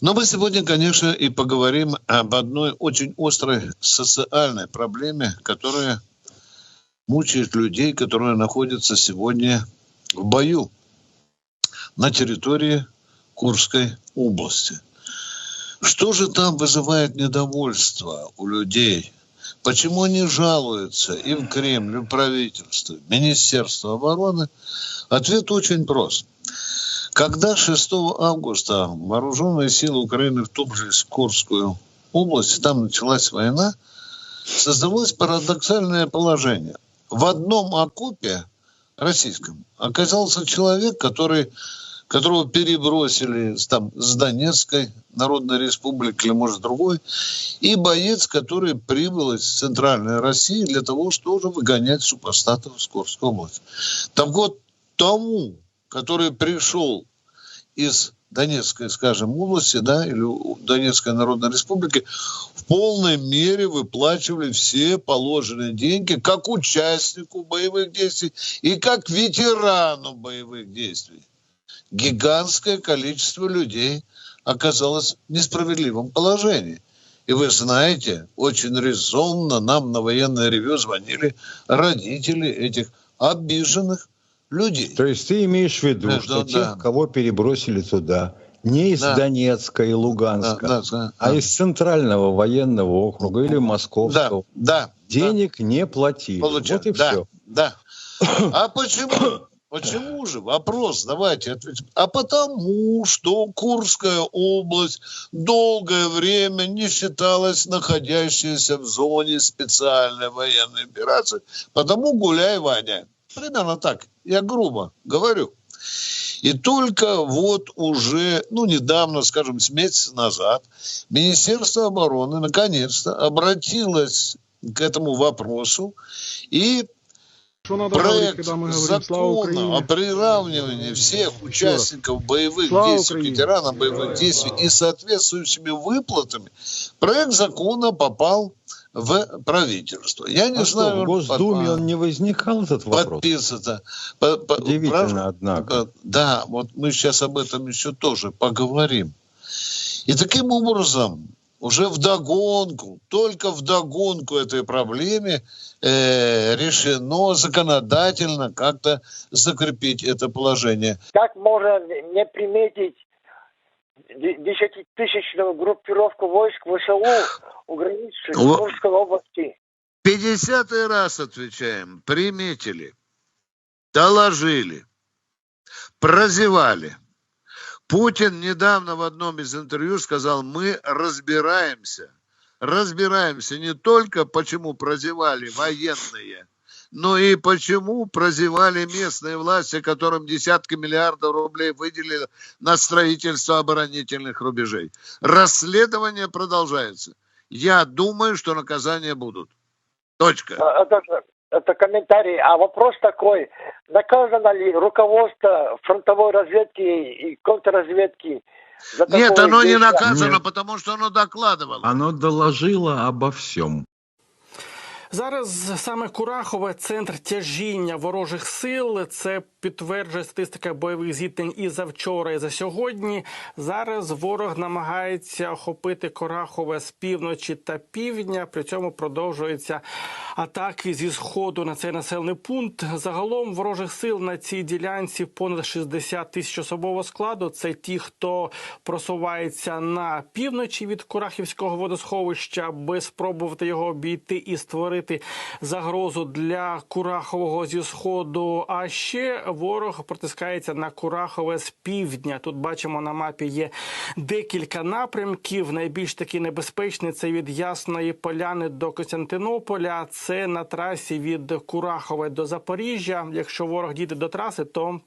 Но мы сегодня, конечно, и поговорим об одной очень острой социальной проблеме, которая мучает людей, которые находятся сегодня в бою на территории Курской области. Что же там вызывает недовольство у людей? Почему они жалуются и в Кремль, и в обороны? Ответ очень прост. Когда 6 августа вооруженные силы Украины в Курскую область, там началась война, создалось парадоксальное положение. В одном окопе российском оказался человек, который, которого перебросили с, там, с Донецкой Народной Республики или, может, другой, и боец, который прибыл из Центральной России для того, чтобы выгонять супостатов из Курской области. Так вот, тому, который пришел из Донецкой, скажем, области, да, или Донецкой Народной Республики, в полной мере выплачивали все положенные деньги как участнику боевых действий и как ветерану боевых действий. Гигантское количество людей оказалось в несправедливом положении. И вы знаете, очень резонно нам на военное ревю звонили родители этих обиженных людей. То есть ты имеешь в виду, Да, что да, тех, да. кого перебросили туда, не из Да. Донецка и Да, Луганска, да, да, а да. из Центрального военного округа или Да, Московского, да. денег не платили. Получается. Вот и да, все. Да. А почему? Почему же? Вопрос, давайте ответим. А потому, что Курская область долгое время не считалась находящейся в зоне специальной военной операции, потому гуляй, Ваня. Примерно так. Я грубо говорю. И только вот уже, ну, недавно, скажем, с месяца назад, Министерство обороны наконец-то обратилось к этому вопросу и Что надо говорить, проект когда мы говорим «Слава закона о Украине»? приравнивании всех участников боевых Слава действий, Украине! ветеранов боевых действий и соответствующими выплатами, проект закона попал в правительство. Я не А знаю, что, в Госдуме под- он не возникал, этот вопрос? подписано. По- по- Удивительно, прав- однако. Да, вот мы сейчас об этом еще тоже поговорим. И таким образом, уже вдогонку, только вдогонку этой проблеме э, решено законодательно как-то закрепить это положение. Как можно не приметить де- десятитысячную группировку войск ВСУ у границ Курской области? Пятидесятый раз отвечаем. Приметили, доложили, прозевали. Путин недавно в одном из интервью сказал, мы разбираемся. Разбираемся не только, почему прозевали военные, но и почему прозевали местные власти, которым десятки миллиардов рублей выделили на строительство оборонительных рубежей. Расследование продолжается. Я думаю, что наказания будут. Точка. А, Это, это комментарий. А вопрос такой. Наказано ли руководство фронтовой разведки и контрразведки? за Нет, оно не действие? наказано, Нет. потому что оно докладывало. Оно доложило обо всем. Зараз саме Курахове центр тяжіння ворожих сил. Це підтверджує статистика бойових зіткнень і за вчора, і за сьогодні. Зараз ворог намагається охопити Курахове з півночі та півдня. При цьому продовжуються атаки зі сходу на цей населений пункт. Загалом ворожих сил на цій ділянці понад 60 тисяч особового складу. Це ті, хто просувається на півночі від Курахівського водосховища, аби спробувати його обійти і створити загрозу для Курахового зі сходу. А ще ворог протискається на Курахове з півдня. Тут бачимо на мапі є декілька напрямків. Найбільш такий небезпечний це від Ясної Поляни до Костянтинополя. Це на трасі від Курахове до Запоріжжя. Якщо ворог дійде до траси, то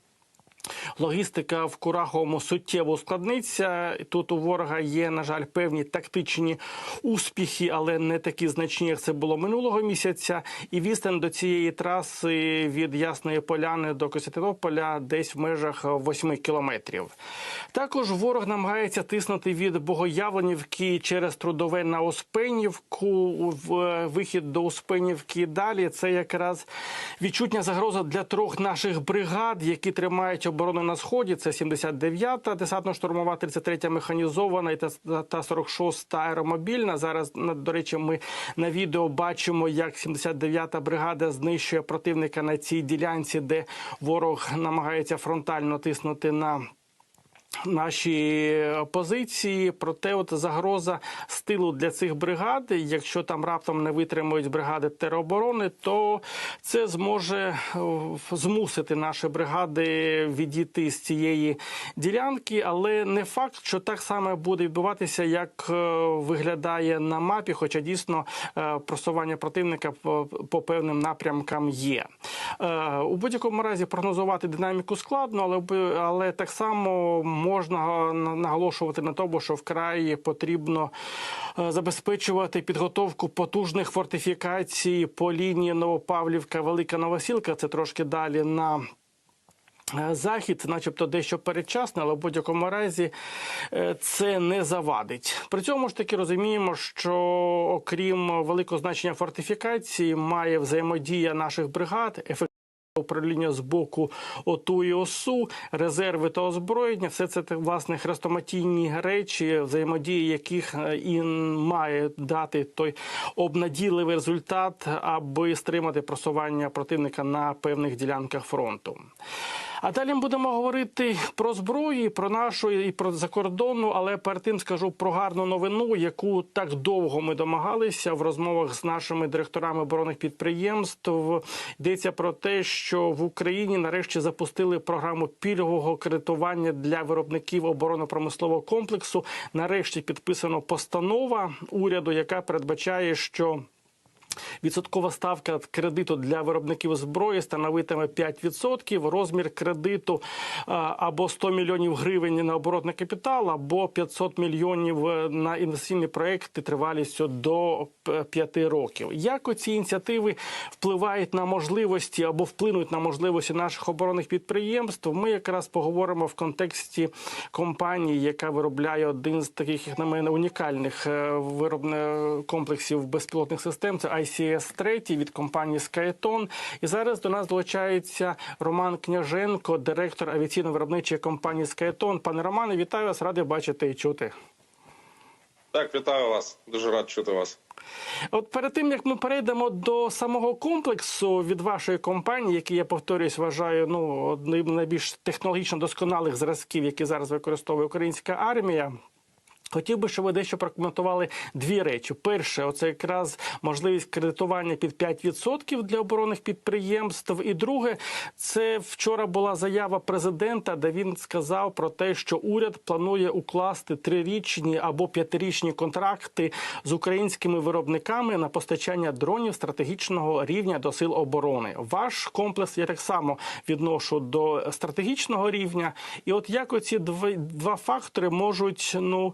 Логістика в Кураховому суттєво ускладниться. Тут у ворога є, на жаль, певні тактичні успіхи, але не такі значні, як це було минулого місяця. І відстань до цієї траси від Ясної Поляни до Костянтинополя десь в межах 8 кілометрів. Також ворог намагається тиснути від Богоявленівки через трудове на е, вихід до Успенівки. Далі це якраз відчутня загроза для трьох наших бригад, які тримають оборону на сході. Це 79-та десантно-штурмова, 33-та механізована і та 46-та аеромобільна. Зараз до речі, ми на відео бачимо, як 79-та бригада знищує противника на цій ділянці, де ворог намагається фронтально тиснути на. Наші позиції, проте от загроза з тилу для цих бригад. Якщо там раптом не витримують бригади тероборони, то це зможе змусити наші бригади відійти з цієї ділянки, але не факт, що так само буде відбуватися, як е, виглядає на мапі. Хоча дійсно е, просування противника по, певним напрямкам є. Е, У будь-якому разі прогнозувати динаміку складно, але але так само можна наголошувати на тому, що вкрай потрібно е, забезпечувати підготовку потужних фортифікацій по лінії Новопавлівка, Велика Новосілка. Це трошки далі на. Е, Захід, начебто, дещо передчасно, але в будь-якому разі е, це не завадить. При цьому ж таки розуміємо, що окрім великого значення фортифікації, має взаємодія наших бригад, управління з боку ОТУ і ОСУ, резерви та озброєння. Все це власне хрестоматійні речі, взаємодії яких е, і має дати той обнадійливий результат, аби стримати просування противника на певних ділянках фронту. А далі ми будемо говорити про зброю, про нашу і про закордонну, але перед тим скажу про гарну новину, яку так довго ми домагалися в розмовах з нашими директорами оборонних підприємств. Йдеться про те, що в Україні нарешті запустили програму пільгового кредитування для виробників оборонно-промислового комплексу. Нарешті підписано постанова уряду, яка передбачає, що Відсоткова ставка кредиту для виробників зброї становитиме 5%. Розмір кредиту або 100 мільйонів гривень на оборотний капітал, або 500 мільйонів е, на інвестиційні проекти тривалістю до 5 років. Як оці ініціативи впливають на можливості або вплинуть на можливості наших оборонних підприємств? Ми якраз поговоримо в контексті компанії, яка виробляє один з таких, як на мене, унікальних е, виробних комплексів безпілотних систем. Це ICS-3 від компанії Skyton. І зараз до нас долучається Роман Княженко, директор авіаційно-виробничої компанії Skyton. Пане Романе, вітаю вас, радий бачити і чути. Так, вітаю вас. Дуже рад чути вас. От перед тим як ми перейдемо до самого комплексу від вашої компанії, який я повторюсь, вважаю ну одним з найбільш технологічно досконалих зразків, які зараз використовує українська армія. Хотів би, щоб ви дещо прокоментували дві речі. Перше, оце якраз можливість кредитування під 5% для оборонних підприємств. І друге, це вчора була заява президента, де він сказав про те, що уряд планує укласти трирічні або п'ятирічні контракти з українськими виробниками на постачання дронів стратегічного рівня до сил оборони. Ваш комплекс я так само відношу до стратегічного рівня. І от як оці два, два фактори можуть ну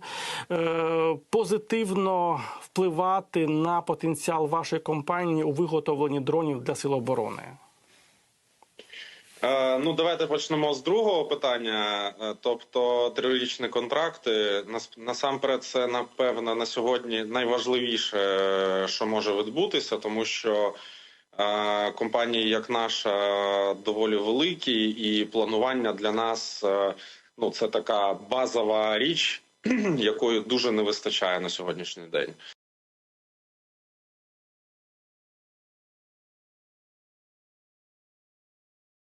позитивно впливати на потенціал вашої компанії у виготовленні дронів для сил оборони? Е, ну, давайте почнемо з другого питання. Е, Тобто, трирічні контракти. Насамперед, це напевно на сьогодні найважливіше, е, що може відбутися, тому що е, компанії, як наша, доволі великі, і планування для нас е, ну це така базова річ, якої дуже не вистачає на сьогоднішній день.